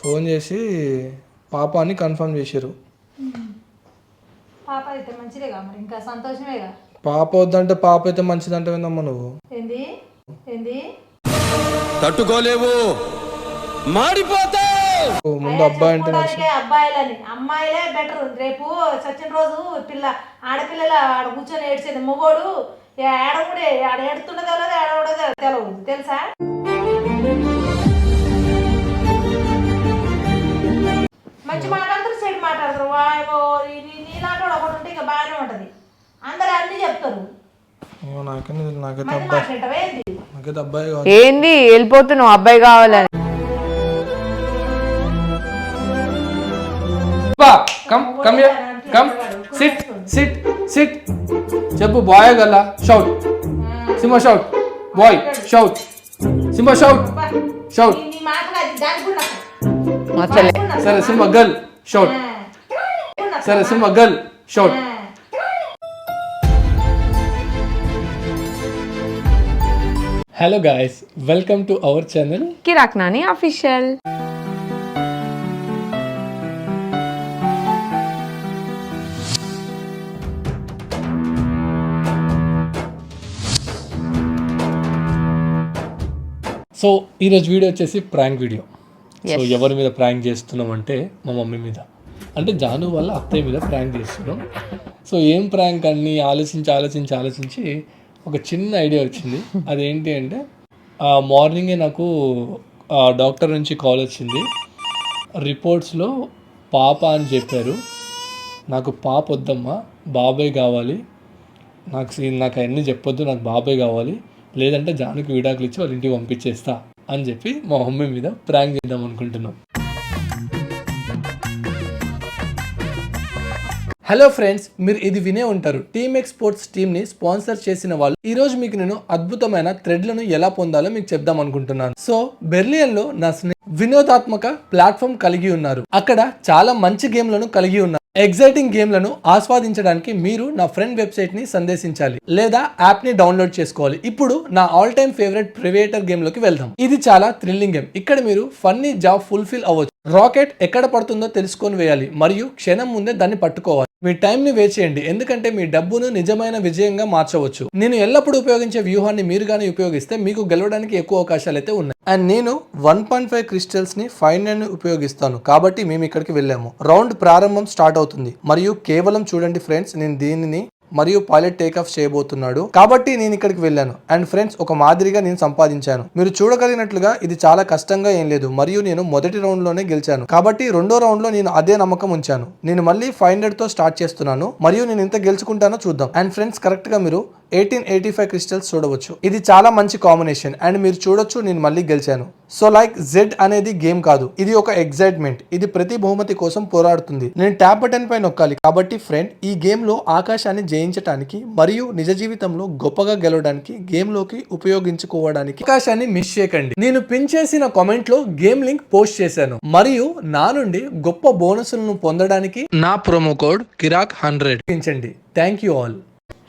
Phone చేసి పాప అని కన్ఫర్మ్ చేశారు పాప అయితే మంచిదేగా మరి ఇంకా సంతోషమేగా? పాప వద్దంటే పాప అయితే మంచిదంటే విందమ్మా నువ్వు? ఏంది? ఏంది? తట్టుకోలేవు. మాడిపోతావు ఓ, ముందు అబ్బాయి అంటే అబ్బాయిలని. అమ్మాయిలే బెటర్. రేపు చచ్చిన రోజు పిల్ల ఆడపిల్లల ఆడ కూర్చొని ఏడ్చేది మొగోడు. ఏడముడే ఆడ ఏడుతున్నదో లేదో ఏడవడదో తెలవదు. తెలుసా? మంచి మాట్లాడతారు చెడు మాట్లాడతారు. వాయో నీలాంటి వాడు ఒకటి ఉంటే ఇంకా బాగానే ఉంటది. అందరు అన్ని చెప్తారు. ఏంది? వెళ్ళిపోతున్నావు అబ్బాయి కావాలని. Come come here come sit sit sit చెప్పు బాయ్ గల్ల shout Simha shout boy shout Simha shout shout నీ- నీ మాటలు అది దానికి కూడా నాకు. అసలే సరే సింహ గర్ల్ షౌట్ సరే Simha girl shout hello guys welcome to our channel Kiraak Nani official so ఈరోజు వీడియో వచ్చేసి ప్రాంక్ వీడియో సో ఎవరి మీద ప్రాంక్ చేస్తున్నాం అంటే మా మమ్మీ మీద. అంటే జాను వల్ల అత్తయ్య మీద ప్రాంక్ చేస్తున్నాం. సో ఏం ప్రాంక్ అన్ని ఆలోచించి ఆలోచించి ఆలోచించి ఒక చిన్న ఐడియా వచ్చింది. అదేంటి అంటే మార్నింగే నాకు డాక్టర్ నుంచి కాల్ వచ్చింది. రిపోర్ట్స్లో పాప అని చెప్పారు. నాకు పాప వద్దమ్మా బాబాయ్ కావాలి. నాకు నాకు అవన్నీ చెప్పొద్దు నాకు బాబాయ్ కావాలి. లేదంటే జానుకి విడాకులు ఇచ్చి వాళ్ళ ఇంటికి పంపించేస్తా. అని చెప్పి మా మమ్మీ మీద ప్రాంక్ చేద్దాం అనుకుంటున్నాం. హలో ఫ్రెండ్స్ మీరు ఇది వినే ఉంటారు. టీమ్ ఎక్స్పోర్ట్స్ టీమ్ని స్పాన్సర్ చేసిన వాళ్ళు. ఈ రోజు మీకు నేను అద్భుతమైన థ్రెడ్లను ఎలా పొందాలో మీకు చెప్దాం అనుకుంటున్నాను. సో బెర్లియన్లో నా స్నేహి వినోదాత్మక ప్లాట్ఫామ్ కలిగి ఉన్నారు. అక్కడ చాలా మంచి గేమ్లను కలిగి ఉన్నారు. ఎగ్జైటింగ్ గేమ్లను ఆస్వాదించడానికి మీరు నా ఫ్రెండ్ వెబ్సైట్ని సందేశించాలి లేదా యాప్ని డౌన్లోడ్ చేసుకోవాలి. ఇప్పుడు నా ఆల్ టైమ్ ఫేవరెట్ ప్రివేటర్ గేమ్లోకి వెళ్దాం. ఇది చాలా థ్రిల్లింగ్ గేమ్. ఇక్కడ మీరు ఫన్నీ జాబ్ ఫుల్ఫిల్ అవ్వచ్చు. రాకెట్ ఎక్కడ పడుతుందో తెలుసుకొని వేయాలి మరియు క్షణం ముందే దాన్ని పట్టుకోవాలి. మీ టైం ని ఎందుకంటే మీ డబ్బును నిజమైన విజయంగా మార్చవచ్చు. నేను ఎల్లప్పుడూ ఉపయోగించే వ్యూహాన్ని మీరు గానీ ఉపయోగిస్తే మీకు గెలవడానికి ఎక్కువ అవకాశాలు అయితే ఉన్నాయి. అండ్ నేను వన్ పాయింట్ ఫైవ్ క్రిస్టల్స్ని ఫైవ్ నైన్ ఉపయోగిస్తాను. కాబట్టి మేము ఇక్కడికి వెళ్ళాము. రౌండ్ ప్రారంభం స్టార్ట్ అవుతుంది. మరియు కేవలం చూడండి ఫ్రెండ్స్ నేను దీనిని మరియు పైలట్ టేక్ ఆఫ్ చేయబోతున్నాడు. కాబట్టి నేను ఇక్కడికి వెళ్ళాను. అండ్ ఫ్రెండ్స్ ఒక మాదిరిగా నేను సంపాదించాను. మీరు చూడగలిగినట్లుగా ఇది చాలా కష్టంగా ఏం లేదు. మరియు నేను మొదటి రౌండ్లోనే గెలిచాను. కాబట్టి రెండో రౌండ్లో నేను అదే నమ్మకం ఉంచాను. నేను మళ్ళీ ఫైవ్ హండ్రెడ్తో స్టార్ట్ చేస్తున్నాను. మరియు నేను ఎంత గెలుచుకుంటానో చూద్దాం. అండ్ ఫ్రెండ్స్ కరెక్ట్గా మీరు ఎయిటీన్ ఎయిటీ ఫైవ్ క్రిస్టల్స్ చూడవచ్చు. ఇది చాలా మంచి కాంబినేషన్. అండ్ మీరు చూడొచ్చు నేను మళ్ళీ గెలిచాను. సో లైక్ జెడ్ అనేది గేమ్ కాదు. ఇది ఒక ఎగ్జైట్మెంట్ ఇది ప్రతి బహుమతి కోసం పోరాడుతుంది. నేను ట్యాప్ బటన్ పై నొక్కాలి. కాబట్టి ఫ్రెండ్ ఈ గేమ్లో ఆకాశాన్ని జయించడానికి మరియు నిజ జీవితంలో గొప్పగా గెలవడానికి గేమ్లోకి ఉపయోగించుకోవడానికి ఆకాశాన్ని మిస్ చేయకండి. నేను పిన్ చేసిన కామెంట్లో గేమ్ లింక్ పోస్ట్ చేశాను. మరియు నా నుండి గొప్ప బోనసులను పొందడానికి నా promo code Kiraak hundred thank you all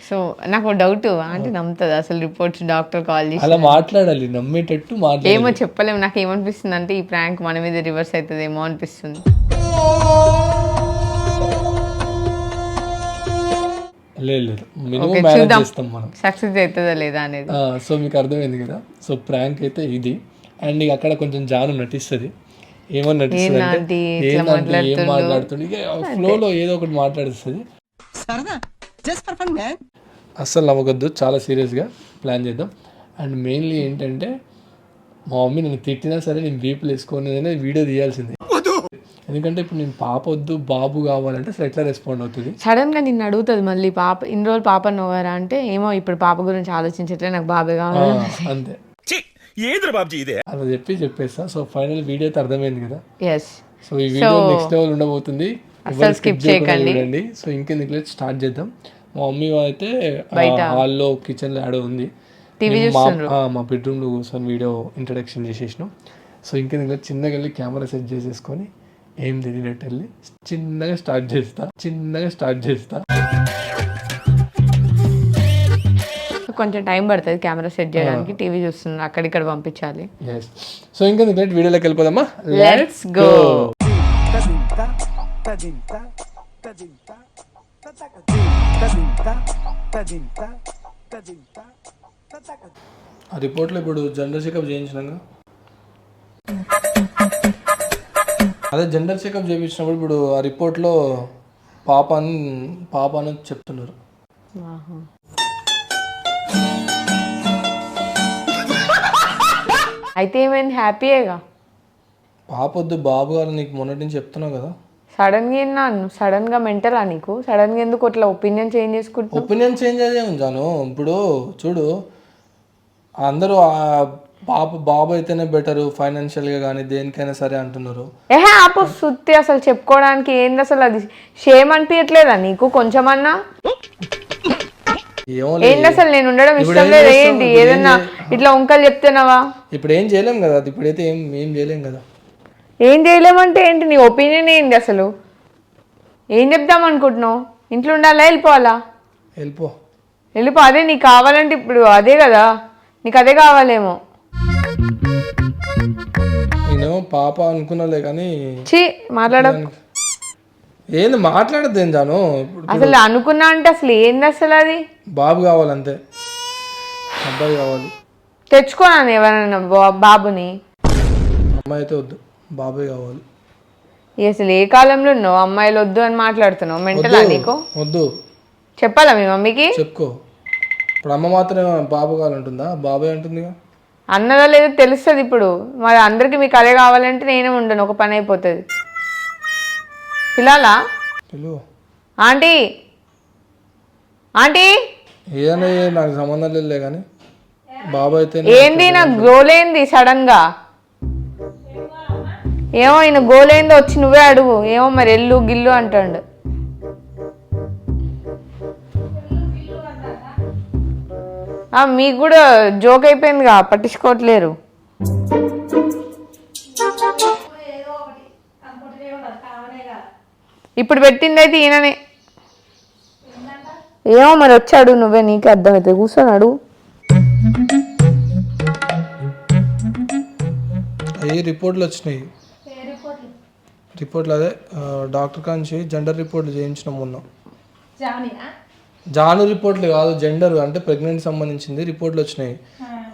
so నాకు డౌట్ అంటే నమ్ముతుంది అసలు రిపోర్ట్స్ డాక్టర్ కాల్ చేసి? అలా మాట్లాడాలి నమ్మేటట్టు మాట్లాడాలి. ఏమో చెప్పలేము. నాకు ఏమనిపిస్తుంది అంటే ఈ ప్రాంక్ మన మీద రివర్స్ అవుతుందేమో అనిపిస్తుంది. లేదు లేదు. Minimum manage. చేస్తాం మనం. సక్సెస్ అవుతుందా లేదా అనేది. ఆ, సో మీకు అర్థమైంది కదా. సో ప్రాంక్ అయితే ఇది. అండ్ ఇక అక్కడ కొంచెం జాను నటిస్తుంది. ఏమో నటిస్తుంది అంటే ఏందంటే ఏం మాట్లాడుతుండు? మాట్లాడుతుంది ఫ్లోలో ఏదో ఒకటి మాట్లాడుస్తుంది. అస్సలు నవ్వకొద్దు చాలా సీరియస్గా ప్లాన్ చేద్దాం. అండ్ మెయిన్లీ ఏంటంటే మా మమ్మీ నన్ను తిట్టినా సరే నేను బీపులు వేసుకునేదనే వీడియో తీయాల్సిందే. ఎందుకంటే ఇప్పుడు నేను పాప వద్దు బాబు కావాలంటే అసలు ఎట్లా రెస్పాండ్ అవుతుంది? సడన్గా నిన్ను అడుగుతుంది మళ్ళీ పాప ఇన్ని రోజులు పాప నవ్వారా అంటే ఏమో ఇప్పుడు పాప గురించి ఆలోచించట్లే నాకు బాబే కావాలి అంతే. ఏంద్ర బాబ్జీ ఇదే? అలా చెప్పి చెప్పేస్తా. సో ఫైనల్ వీడియో అయితే అర్థమైంది కదా? ఎస్ సో ఈ వీడియో నెక్స్ట్ లెవెల్ ఉండబోతుంది. skip skip చేయకుండా. సో ఇంకెందుకు స్టార్ట్ చేద్దాం. మా మమ్మీ అయితే హాల్లో కిచెన్లో ఆడ ఉంది. మా- చూస్తుండ్రు. ఆ, మా బెడ్రూమ్లో కూర్చొని వీడియో ఇంట్రడక్షన్ చేసేసినాం. సో ఇంకెందుకు చిన్నగా వెళ్ళి కెమెరా సెట్ చేసేసుకొని ఏం తెలియనట్టు వెళ్ళి చిన్నగా స్టార్ట్ చేస్తా చిన్నగా స్టార్ట్ చేస్తా. కొంచెం టైం పడుతుంది కెమెరా సెట్ చేయడానికి టీవీ చూస్తున్నారు అక్కడిక్కడ పంపించాలి. సో ఇంకా లేట్ వీడియోలోకి వెళ్ళిపోదామా? లెట్స్ గో ఆ రిపోర్ట్లో ఇప్పుడు జనరల్ చెకప్ చేయించినాక అదే జనరల్ చెకప్ చేయించినప్పుడు ఇప్పుడు ఆ రిపోర్ట్లో పాప అని పాప అని చెప్తున్నారు. అయితే ఏమైంది? హ్యాపీయేగా? పాప వద్దు బాబు గారు నీకు మొన్నటి నుంచి చెప్తున్నావు కదా. సడన్గా విన్నాను సడన్గా మెంటలా నీకు? సడన్గా ఎందుకు అట్లా ఒపీనియన్ చేంజ్ చేసుకుంటున్నావు? ఒపీనియన్ చేంజ్ అదే ఉంచాను. ఇప్పుడు చూడు అందరూ పాప బాబు అయితేనే బెటర్ ఫైనాన్షియల్గా కానీ దేనికైనా సరే అంటున్నారు. ఏహే ఆపు సుత్తి అసలు చెప్పుకోవడానికి ఏంది అసలు అది? షేమ్ అనిపించట్లేదా నీకు కొంచెమన్నా? ఏమో ఏంది అసలు నేను ఉండడం ఇష్టం లేదు ఏంటి? ఏదన్నా ఇట్లా వంకలు చెప్తున్నావా? ఇప్పుడు ఏం చేయలేం కదా? అది ఇప్పుడైతే ఏం ఏం చేయలేం కదా? ఏం చేయలేమంటే ఏంటి? నీ ఒపీనియన్ ఏంటి అసలు? ఏం చెప్దాం అనుకుంటున్నావు? ఇంట్లో ఉండాలా? వెళ్ళిపోవాలా? వెళ్ళిపో. వెళ్ళిపో. అదే నీకు కావాలంటే ఇప్పుడు అదే కదా? నీకు అదే కావాలేమో. పాప అనుకున్నాలే కానీ మాట్లాడ. ఏంది మాట్లాడద్దు ఏం జాను? అసలు అనుకున్నా అంటే అసలు ఏంది అసలు అది? బాబు కావాలంతే. అబ్బాయి కావాలి. తెచ్చుకోనాను ఎవరైనా బాబుని. అమ్మాయి అయితే వద్దు బాబాయ్ కావాలి. అసలు ఏ కాలంలో ఉన్నావు? అమ్మాయిలు వద్దు అని మాట్లాడుతున్నావు? మెంటలా నీకు? వద్దు. చెప్పాలా మీ మమ్మీకి? చెప్పుకో. ఇప్పుడు అమ్మ మాత్రమే బాబు కావాలంటుందా? బాబాయ్ అంటుందిగా. అన్నదో లేదో తెలుస్తుంది ఇప్పుడు. మరి అందరికి మీకు అదే కావాలంటే నేనే ఉండను ఒక పని అయిపోతుంది. పిల్లాలా? ఆంటీ? ఆంటీ? ఏదైనా నాకు సంబంధం లేదులే కానీ బాబాయ్ అయితే ఏంది నాకు గోలేంది సడన్గా ఏమో ఈయన గోలేందో వచ్చి నువ్వే అడుగు. ఏమో మరి ఎల్లు గిల్లు అంటాడు. మీకు కూడా జోక్ అయిపోయిందిగా పట్టించుకోవట్లేరు. ఇప్పుడు పెట్టింది అయితే ఈయననే. ఏమో మరి వచ్చాడు నువ్వే నీకే అర్థమవుతుంది కూర్చొని అడుగు. అవి రిపోర్ట్లు వచ్చినాయి? ఏ రిపోర్ట్లు? రిపోర్ట్లు అదే డాక్టర్ కాంచి జెండర్ రిపోర్ట్లు చేయించినాం మొన్న. జాను రిపోర్ట్లు కాదు జెండర్ అంటే ప్రెగ్నెంట్ సంబంధించింది రిపోర్ట్లు వచ్చినాయి.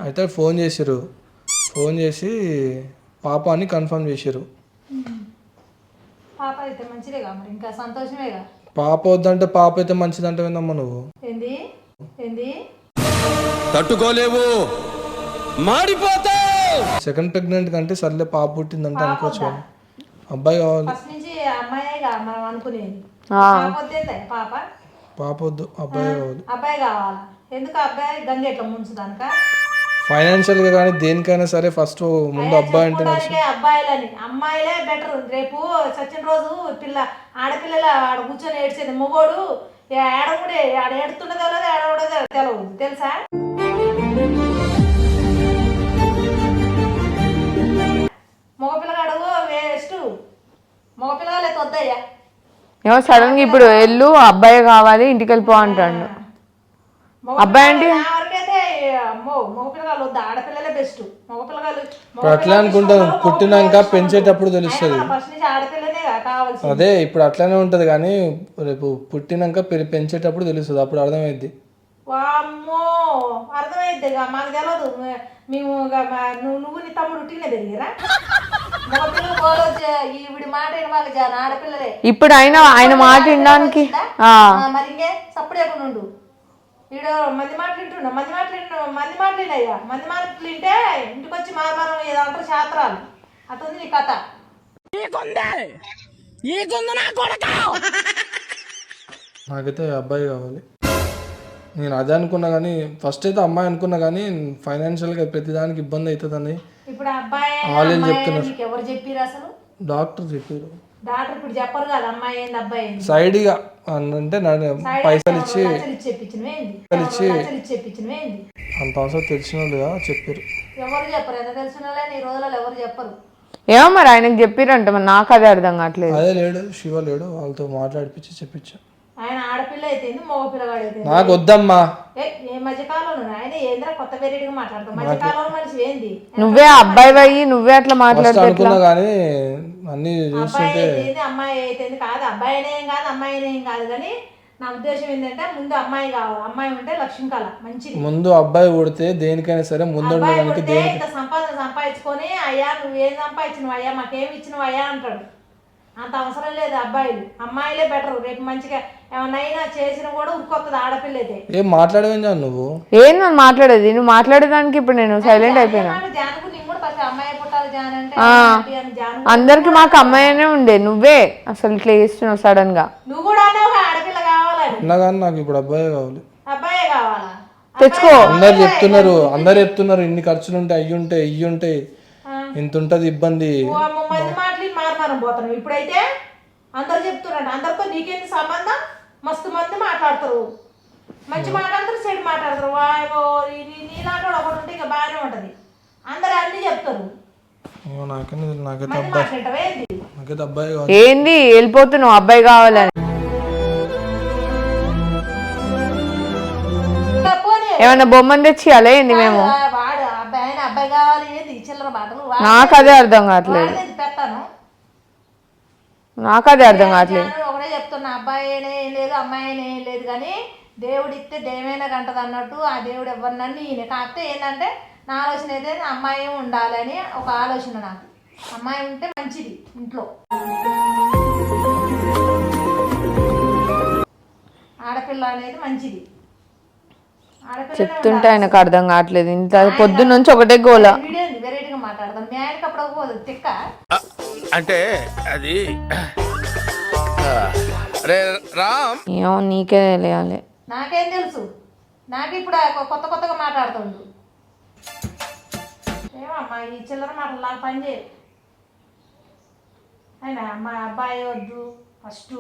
అయితే ఫోన్ చేసిరు ఫోన్ చేసి పాప అని కన్ఫర్మ్ చేసిరు పాప అయితే మంచిదేగా మరి? ఇంకా సంతోషమేగా? పాప వద్దంటే పాప అయితే మంచిదంటే విందమ్మా నువ్వు? ఏంది? ఏంది? తట్టుకోలేవు. మాడిపోతావు. సెకండ్ ప్రెగ్నెంట్ కంటే సర్లే పాప పుట్టిందంటే అనుకోవచ్చు అబ్బాయి కావాలి. ఫస్ట్ నుంచి అమ్మాయేగా మనం అనుకునేది. ఆ. పాప వద్దేందా? పాప? పాప వద్దు అబ్బాయి కావాలి అబ్బాయి కావాలా. ఎందుకు అబ్బాయి? గంగ ఎట్లా ముంచుదానిక ఫైనాన్షియల్గా కానీ దేనికైనా సరే ఫస్ట్ ముందు అబ్బాయి అంటే అబ్బాయిలని. అమ్మాయిలే బెటర్ రేపు సచిన రోజు పిల్ల ఆడపిల్లల ఆడ కూర్చొని ఏడ్చేది మొగోడు. ఏడ కూడా ఆడ ఏడుతున్నదో లేదో ఏడ కూడా తెలియదు తెలుసా? మగపిల్లగాడు వేస్ట్. మగపిల్లగాలే తొద్దయ్యా ఏమో సడన్గా ఇప్పుడు ఎల్లు అబ్బాయి కావాలి ఇంటికి వెళ్ళిపో అంటాడు. అబ్బాయి అంటే? అట్లా అనుకుంటాను పుట్టినాక పెంచేటప్పుడు తెలుస్తుంది. అదే ఇప్పుడు అట్లానే ఉంటుంది కానీ రేపు పుట్టినాక పెంచేటప్పుడు తెలుస్తుంది. అప్పుడు అర్థమైద్ది. వామ్మో అర్థమైద్ది మాకు తెలియదు మేము నువ్వు నువ్వు నీ తమ్ముడు ఉట్టినే తిరిగిరా ఇప్పుడు ఆయన ఆయన మాట వినడానికి ఈడు మంది మంది మంది మంది ఇంటికి వచ్చి శాస్త్రాలు. నీ కథ. నాకైతే అబ్బాయి కావాలి. నేను అదే అనుకున్నా కానీ ఫస్ట్ అయితే అమ్మాయి అనుకున్నా కానీ ఫైనాన్షియల్గా ప్రతిదానికి ఇబ్బంది అవుతుందని ఇప్పుడు అబ్బాయి? నీకు ఎవరు చెప్పిరు అసలు? డాక్టర్ చెప్పారు డాక్టర్ ఇప్పుడు చెప్పరు కదా అమ్మాయి ఏంది అబ్బాయి ఏంది సైడ్గా అంటే పైసలు ఇచ్చి లక్షలు ఇచ్చి చెప్పించినవేంది అంత అవసరం తెలిసిన వాళ్ళుగా చెప్పారు ఎవరు చెప్పరు? ఎంత తెలిసిన వాళ్ళని ఈ రోజులలో ఎవరు చెప్పరు? ఏమో మరి ఆయనకు చెప్పిరంట మరి నాకు అదే అర్థం కావట్లేదు. అదే లేడు శివ లేడు వాళ్ళతో మాట్లాడిపించి చెప్పించా. ఆయన ఆడపిల్ల అయితేంది మగ పిల్లగాడు అయితే నాకు వద్దమ్మా. ఏ మధ్యకాలంలో ఆయన ఏంద్రా కొత్త వెరైటీగా మాట్లాడతాం మధ్యకాలంలో మనిషి ఏంది? నువ్వే అబ్బాయి అయ్యి నువ్వే అట్లా ఫస్ట్ మాట్లాడితే ఎట్లా? అనుకున్నా కానీ అన్ని అబ్బాయి అమ్మాయి అయితేంది కాదు. అబ్బాయి ఏం కాదు అమ్మాయి ఏం కాదు. కానీ నా ఉద్దేశం ఏంటంటే ముందు అమ్మాయి కావాలి. అమ్మాయి ఉంటే లక్ష్మీ కళ మంచిది. ముందు అబ్బాయి పుడితే దేనికైనా సరే ముందు సంపాదన సంపాదించుకొని అయ్యా నువ్వేం సంపాదించినవు అయ్యా మాకేం ఇచ్చినవు అయ్యా అంటాడు. అంత అవసరం లేదు అబ్బాయిలు అమ్మాయిలే బెటర్ రేపు మంచిగా ఏమన్నా చేసినా కూడా ఉరుకొస్తుంది ఆడపిల్ల అయితే ఏం మాట్లాడవేం జాను నువ్వు? ఏం నువ్వు మాట్లాడేది? నువ్వు మాట్లాడేదానికి ఇప్పుడు నేను సైలెంట్ అయిపోయినా. ఏమన్నా జానుకు నీకు కూడా ఫస్ట్ అమ్మాయి పుట్టాలి జాన్ అంటే ఆ. ఏంటి అని జాను అందరికి మాకు అమ్మాయినే ఉండే. నువ్వే. అసలు ఇట్లా చేస్తున్నావు సడన్గా. నువ్వు కూడా అన్నావు ఆడపిల్ల కావాలని అన్నా కానీ నాకు ఇప్పుడు అబ్బాయి కావాలి. అబ్బాయే కావాలా? తెచ్చుకో. అందరు చెప్తున్నారు. అందరు చెప్తున్నారు. ఇన్ని ఖర్చులు ఉంటాయి అయ్యి ఉంటాయి ఇయ్యి ఉంటాయి ఇంత ఉంటది ఇబ్బంది మంది మాటలు పోతున్నావు. ఇప్పుడైతే అందరు చెప్తున్నారు అందరితో నీకేంటి సంబంధం? మస్తు మంది మాట్లాడతారు. మంచి మాట్లాడతారు చెడు మాట్లాడతారు. వాయో నీలాంటి వాడు ఒకటి ఉంటే ఇక బాగానే ఉంటది. అందరు అన్ని చెప్తారు. ఏంది? వెళ్ళిపోతున్నావు. అబ్బాయి కావాలని. ఏమన్నా బొమ్మను తెచ్చియాలా? ఏంది మేము? అబ్బాయి కావాలి ఏంది? చిల్లర మాటలు నాకు అదే అర్థం కావట్లేదు. పెడతాను నాకు అదే అర్థం కావట్లేదు. ఒకటే చెప్తున్నా అబ్బాయి ఏం లేదు అమ్మాయి ఏం లేదు కానీ దేవుడు ఇస్తే దేవైనా కంటది అన్నట్టు ఆ దేవుడు ఎవరినని ఈయన కాకపోతే ఏంటంటే నా ఆలోచన అయితే అమ్మాయి ఉండాలని ఒక ఆలోచన నాకు. అమ్మాయి ఉంటే మంచిది ఇంట్లో. ఆడపిల్ల అనేది మంచిది. చెప్తుంటే ఆయనకు అర్థం కావట్లేదు. ఇంత పొద్దున్న నుంచి ఒకటే గోల. అంటే అది ఏమో నీకే తెలియాలి. నాకేం తెలుసు. నాకు ఇప్పుడు కొత్త కొత్తగా మాట్లాడుతుండు. ఏమమ్మా ఈ చిల్లర మాటలు నాకు పని చేయ అయినా మా అబ్బాయి వద్దు ఫస్ట్.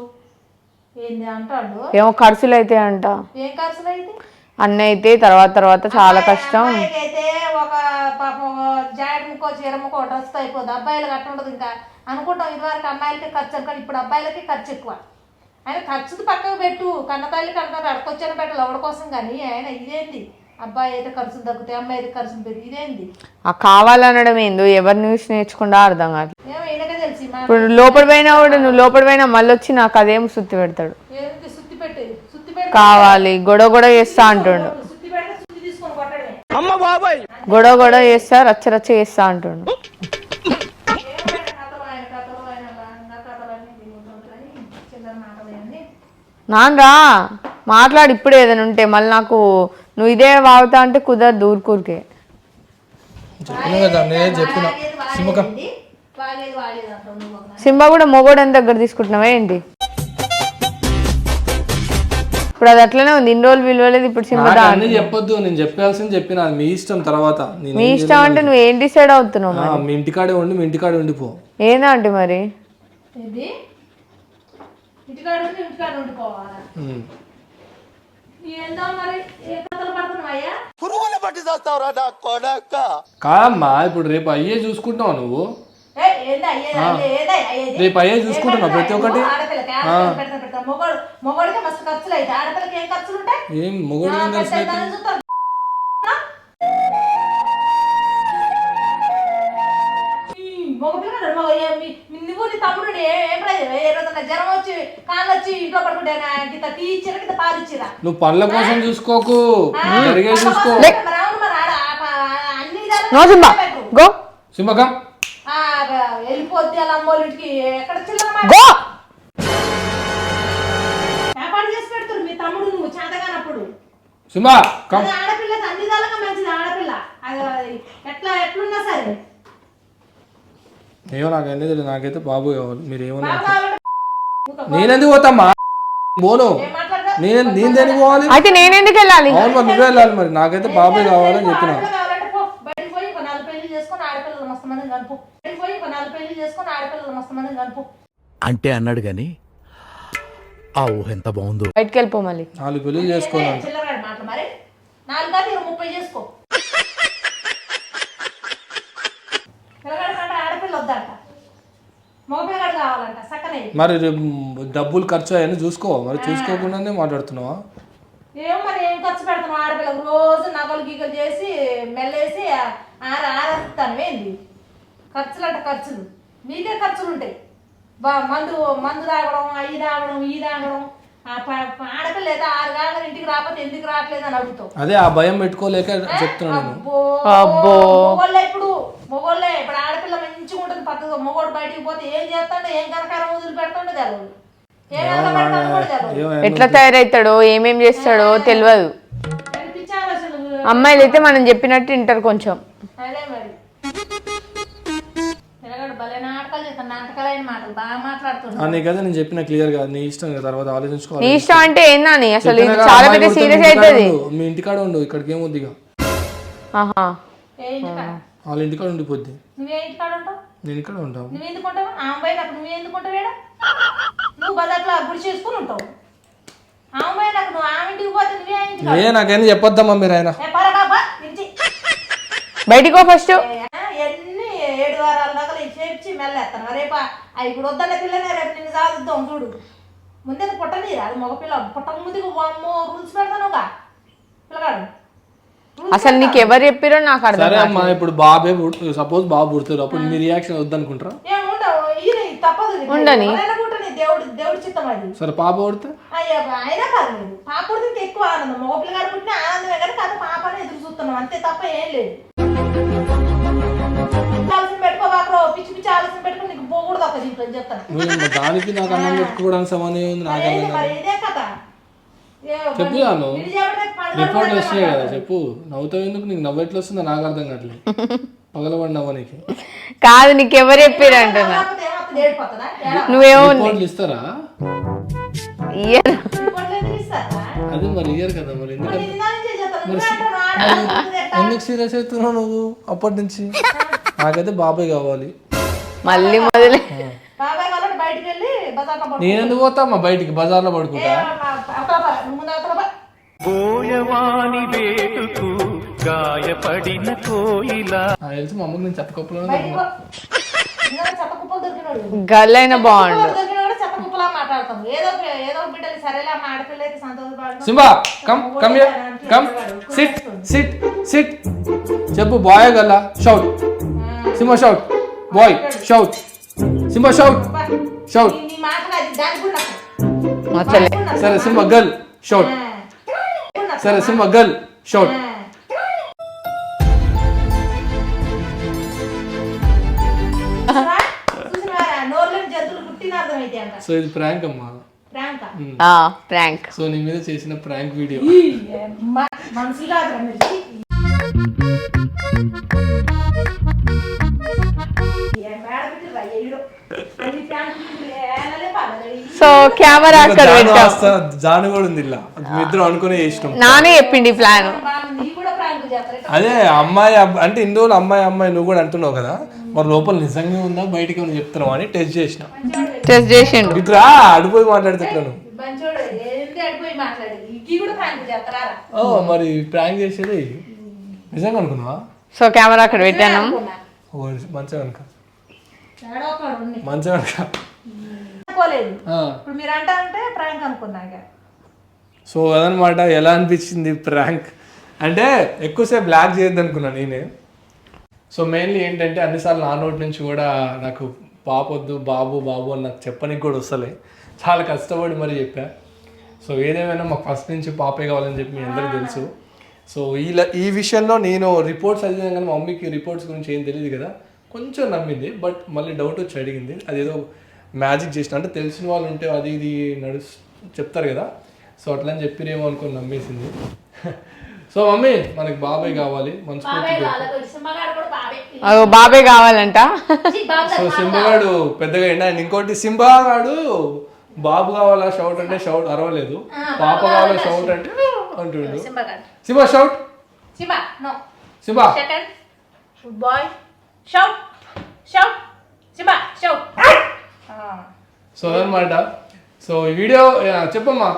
ఏంది అంటాడు? ఏమో ఖర్చులు అయితే అంట ఏం ఖర్చులు అయితే? అన్న అయితే తర్వాత తర్వాత చాలా కష్టం. అయితే ఒక పాపం జాకెట్ ముక్కో చీర ముక్కో డ్రెస్ అబ్బాయిలకు ఉండదు ఇంకా. అనుకుంటాం ఇదివరకు అమ్మాయిలకి ఖర్చు ఇప్పుడు అబ్బాయిలకి ఖర్చు ఎక్కువ. ఆయన ఖర్చుది పక్కకు పెట్టు. కన్నతల్లి కన్నతల్లి అడకొచ్చిన పెట్టాలి ఎవరి కోసం కానీ ఆయన ఇదేంది? అబ్బాయి అయితే ఖర్చులు తగ్గుతాయి అమ్మాయి అయితే ఖర్చులు పెరుగు ఇదేంది? ఆ కావాలనడం ఏందో చూసి నేర్చుకుండా అర్థం మా ఇప్పుడు లోపల పోయినా కూడా నువ్వు లోపల పోయినా మళ్ళీ వచ్చి నాకు అదేం సుత్తి పెడతాడు ఏంది సుత్తి పెట్టి సుత్తి పెట్టి కావాలి. గొడవ గొడవ చేస్తా అంటుండు. గొడవ గొడవ చేస్తా రచ్చ రచ్చ చేస్తా అంటుండు. నాన్రా మాట్లాడు ఇప్పుడు ఏదైనా ఉంటే. మళ్ళీ నాకు నువ్వు ఇదే వాగుతా అంటే కుదరదు ఊరుకూరికే. సింబా కూడా మొగోడని దగ్గర తీసుకుంటున్నావా ఏంటి? ఇప్పుడు అది అట్లనే ఉంది. ఇన్ని రోజులు విలువలేదు ఇప్పుడు అన్ని చెప్పొద్దు. నేను చెప్పాల్సింది చెప్పిన అది మీ ఇష్టం తర్వాత. మీ ఇష్టం అంటే నువ్వు ఏం డిసైడ్ అవుతున్నావు మీ ఇంటికాడే ఉండి మీ ఇంటికాడే ఉండిపో. ఏందా అంటే మరి? ఇది ఇంటికాడ ఉండి ఇంటికాడ ఉండిపోవాలా? ఉమ్. ఏందో మరి? ఏ కథలు పడుతున్నావు అయ్యా? పురుగుల పట్టి చేస్తావురా నా కొడక. కాదమ్మా ఇప్పుడు రేపు అయ్యే చూసుకుంటున్నావు నువ్వు. రేపు అయ్యే చూసుకుంటున్నావు ప్రతి ఒక్కటి. మొగోడు ఏం ఖర్చులు మొగుడు నువ్వు పనుల కోసం చూసుకోకు. జరిగే చూసుకో. సింబక వెళ్ళిపోద్ది అలా అమ్మోళ్ళకి ఎక్కడ వ్యాపారం చేసి పెడుతురు మీ తమ్ముడు నువ్వు చేతగానప్పుడు. కమ్ అది ఆడపిల్ల మంచిది ఆడపిల్ల. అది ఎట్లా ఎట్లున్నా సరే. ఏమో నాకు అన్నీ తెలియదు నాకైతే బాబు కావాలి మీరు ఏమన్నా కావాలంటే నేనెందుకు పోతామ్మా? పోను ఏం? నేను నేను దేనికి పోవాలి? అయితే నేనెందుకు వెళ్ళాలి? అవును మరి నువ్వే వెళ్ళాలి మరి. నాకైతే బాబే కావాలని చెప్పిన ఆడపిల్ల కావాలంటే పో బయటికి పోయి ఒక నాలుగు పెళ్ళి చేసుకొని ఆడపిల్లలు మస్తు మందిని కనుపు ఒక నాలుగు పెళ్ళి చేసుకొని ఆడపిల్లలు మస్తు మందిని కనుపు అంటే అన్నాడు గాని ఆ ఊహ ఎంత బాగుందో. బయటికి వెళ్ళిపో మళ్ళీ. నాలుగు పెళ్ళి చిల్లరాడు మరి? నాలుగు కాదు ఇరవై ముప్పై చేసుకో. పిల్లగాడి కంటే ఆడపిల్ల వద్దంట. మగపిల్లగాడు కావాలంట సక్కనే మరి రేపు డబ్బులు ఖర్చు అయ్యని చూసుకో మరి చూసుకోకుండానే మాట్లాడుతున్నావా? ఏమో మరి ఏం ఖర్చు పెడతాను ఆడపిల్లకు రోజు నగలు గీగలు చేసి మెల్లేసి ఆర ఆరేస్తాను ఏంది? ఖర్చులు అంటే ఖర్చులు. మీకే ఖర్చులు ఉంటాయి బా మందు మందు తాగడం అవి తాగడం ఈ తాగడం. ఆ ప- ప- ఆడపిల్ల అయితే ఆరు కాగానే ఇంటికి రాకపోతే ఎందుకు రావట్లేదు అని అడుగుతావు. అదే ఆ భయం పెట్టుకోలేక చెప్తున్నా నేను. అబ్బో. మొగోళ్ళే ఇప్పుడు మొగోళ్ళే. ఇప్పుడు ఆడపిల్ల మంచిగా ఉంటుంది పక్కగా మొగోడు బయటికి పోతే ఏం చేస్తాడో? ఏం కనకారం వదిలి పెడతాడో ఏమో ఎట్లా తయారవుతాడో ఏమేం చేస్తాడో తెలియదు అమ్మాయిలు అయితే మనం చెప్పినట్టు వింటారు కొంచెం. అదే మరి. పిల్లగాడు భలే నాటకాలు చేస్తాను నాటకాలైన మాటలు బాగా ఆ, మాట్లాడుతున్నాడు నీకైతే నేను చెప్పిన క్లియర్గా నీ ఇష్టం కదా తర్వాత నీ ఆలోచించుకోవాలి ఇష్టం అంటే ఏందని అసలు ఇది చెప్పినా చాలా పెద్ద కొడితే సీరియస్ మీ ఇంటికాడ అవుతుంది ఉండు. మీ ఇంటికాడ ఉండు ఇక్కడికి ఏముంది ఇక? ఆహా. ఏ ఇంటికాడ? వాళ్ళ ఇంటికాడ ఉండిపోద్ది. నువ్వే ఇంటికాడ ఉంటావు? నేను ఇక్కడ ఉంటావు నువ్వు ఎందుకు ఉంటావు? ఆ అమ్మాయి నాకు నువ్వు? నువ్వు బజార్లో చేసుకుని ఉంటావు. నువ్వు ఆమె ఇంటికి పోతే నువ్వే ఆ ఇంటికి ఏ నాకేం చెప్పొద్దమ్మా మీరు ఆయన. ఏ బయటికి ఫస్ట్ ఎన్ని ఏడు వారాల దాకా చేర్చి మెల్లేస్తాను రేపా అవి ఇప్పుడు వద్దన్న పిల్లనే రేపు నిన్ను సాగుద్దాం చూడు. ముందే పుట్టనీరా? అది మగపిల్ల పుట్టక ముందుకు అమ్మో రూల్స్ పెడతానుగా. పిల్లగాడు. అసలు నీకు ఎవరు చెప్పారో నాకు అర్థం సరే అమ్మా ఇప్పుడు బాబే సపోజ్ బాబు పుడతారు అప్పుడు మీ రియాక్షన్ వద్దనుకుంటారా? ఏం ఉండవు. ఇది తప్పదు ఇది. ఉండని. పుట్టని దేవుడు దేవుడి చిత్తం అది. సరే పాప పుడితే? అయ్యా అయినా పర్లేదు. పాప పుడితే ఎక్కువ ఆనందం. మగ పిల్లగాడు పుట్టిన ఆనందమే కానీ కథ పాపనే ఎదురు చూస్తున్నాం. అంతే తప్ప ఏం లేదు. ఆలోచన పెట్టుకోబాకరో పిచ్చి పిచ్చి ఆలోచన పెట్టుకుని నీకు పోకూడదు ఒక దీంట్లో అని చెప్తాను. నువ్వు దానికి నాకు అన్నం పెట్టుకోవడానికి సమానం ఉంది నాకు ఏంది మరి ఇదే కథ. చెప్పు నాను. రిపోర్ట్ వస్తున్నాయి కదా. చెప్పు. నవ్వుతావు ఎందుకు? నీకు నవ్వు ఎట్లా వస్తుందో నాకు అర్థం కావట్లేదు. పగలబడి నవ్వనికి కాదు నీకు. ఎవరు చెప్పారు అంటున్నా. నువ్వేమో రిపోర్ట్లు ఇస్తారా? ఇస్తారా? అది మరి ఇయ్యరు కదా మరి ఎందుకంటే. నువ్వే? ఎందుకు సీరియస్ అవుతున్నావు నువ్వు అప్పటి నుంచి? నాకైతే బాబాయ్ కావాలి మళ్ళీ మొదలే బాబాయ్ కాబట్టి బయటికి వెళ్ళి బజార్లో పడుకో. నేను ఎందుకు పోతా మా బయటికి బజార్లో పడుకుంటా ఏమన్నా, అవతల పద. నువ్వు ముందు అవతల పద. బోయవాని వేటుకు గాయపడిన కోయిలా నాకు తెలిసి మా అమ్మకి నేను చెత్తకొప్పలో బయటికి పో. ఇంకా చెత్త కుప్పలు దొరికినోడు. గర్ల్ అయినా బాగుండు కుప్పలు దొరికినా కూడా చెత్త కుప్పలా మాట్లాడతాం. ఏదో ఒక- ఏదో ఒక బిడ్డలు సరేలే అమ్మ ఆడపిల్ల అయితే సంతోషపడడం. Simba come come come sit sit sit చెప్పు boy Galla shout Simba shout boy shout Simba shout అబ్బా, షౌట్ నీ- నీ మాటలు అది దానికి కూడా నచ్చదు. అసలే దానికి కూడా నచ్చదు. సరే సింబా గర్ల్ షౌట్. సరే సింబా గర్ల్ షౌట్ సో ఇది ప్రాంక్ అమ్మా. ప్రాంక ఆ ప్రాంక్ సో నీ మీద చేసిన ప్రాంక్ వీడియో మనుషులు సో కెమెరా అక్కడ పెట్టాం. జాను కూడా ఉంది ఇలా ఇద్దరు అనుకునే చేసినాం. నానే చెప్పింది ప్లాన్? అదే అమ్మాయి అంటే ఇన్ని రోజులు అమ్మాయి అమ్మాయి నువ్వు కూడా అంటున్నావు కదా మరి లోపల నిజంగా ఉందా బయటికి ఏమైనా చెప్తున్నావు అని టెస్ట్ చేసిన. టెస్ట్ చేసిండు. ఇట్లా అడిపోయి మాట్లాడుతున్నాను ఓ మరి ప్రాంక్ చేసేది నిజంగా అనుకున్నావా? సో కెమెరా అక్కడ పెట్టాను. మంచిగా అనుక. మంచిగా అనుక. అనుకోలేదు. ఇప్పుడు మీరు అంటా అంటే ప్రాంక్ అనుకున్నాక సో అదనమాట ఎలా అనిపించింది ప్రాంక్ అంటే ఎక్కువసేపు బ్లాక్ చేయొద్దు అనుకున్నా నేనే. సో మెయిన్లీ ఏంటంటే అన్నిసార్లు నా నోటి నుంచి కూడా నాకు పాపొద్దు బాబు బాబు అని నాకు చెప్పనికి కూడా వస్తలే. చాలా కష్టపడి మరి చెప్పా. సో ఏదేమైనా మాకు ఫస్ట్ నుంచి పాపే కావాలని చెప్పి మీ అందరికీ తెలుసు. సో ఈ ఈ విషయంలో నేను రిపోర్ట్స్ చదివాను కానీ మా మమ్మీకి రిపోర్ట్స్ గురించి ఏం తెలియదు కదా. కొంచెం నమ్మింది బట్ మళ్ళీ డౌట్ వచ్చి అడిగింది. అదేదో మ్యాజిక్ చేసిన అంటే తెలిసిన వాళ్ళు ఉంటే అది ఇది నడు చెప్తారు కదా. సో అట్లా అని చెప్పిరేమో అనుకొని నమ్మేసింది. సో మమ్మీ మనకి బాబాయ్ కావాలి మనస్ఫూర్తి సింహగాడు కూడా బాబే అగో బాబే కావాలంట. సో సింబగాడు పెద్దగా ఎండ అండ్ ఇంకోటి సింబాగాడు బాబు కావాలా షౌట్ అంటే షౌట్ అరవలేదు. పాప కావాలా షౌట్. అంటే అంటుండు. Simba shout. Simba boy shout shout shout so అదనమాట సో ఈ వీడియో చెప్పమ్మా.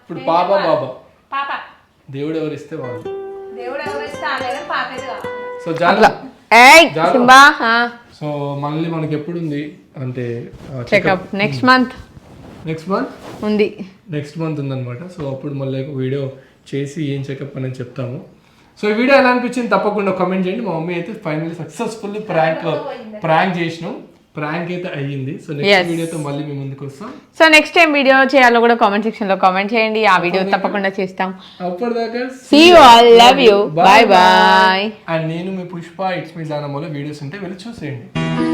ఇప్పుడు పాప బాబా పాప. దేవుడు ఎవరు ఇస్తే వాళ్ళు దేవుడు ఎవరు ఇస్తే పాప సో జాగ్రత్త. సో మళ్ళీ మనకి ఎప్పుడు ఉంది అంటే checkup next month next month ఉంది. నెక్స్ట్ మంత్ ఉందన్నమాట. సో అప్పుడు మళ్ళీ ఒక వీడియో చేసి ఏం చెకప్ అనేది చెప్తాము. సో ఈ వీడియో ఎలా అనిపించింది? తప్పకుండా కామెంట్ చేయండి. మా మమ్మీ అయితే ఫైనల్లీ సక్సెస్ఫుల్ ప్రాంక్ ప్రాంక్ చేసినాం. ప్రాంక్ అయితే అయ్యింది సో. నెక్స్ట్ వీడియోతో మళ్ళీ మేము ముందుకు వస్తాం సో నెక్స్ట్ టైం వీడియో చేయాలో కూడా కామెంట్ సెక్షన్లో కామెంట్ చేయండి ఆ వీడియో తప్పకుండా చేస్తాం అప్పటిదాకా See you all. Love you. Bye bye. And నేను మీ పుష్ప ఇట్స్ మీ దానమ్మలో వీడియోస్ ఉంటే వెళ్ళి చూసేయండి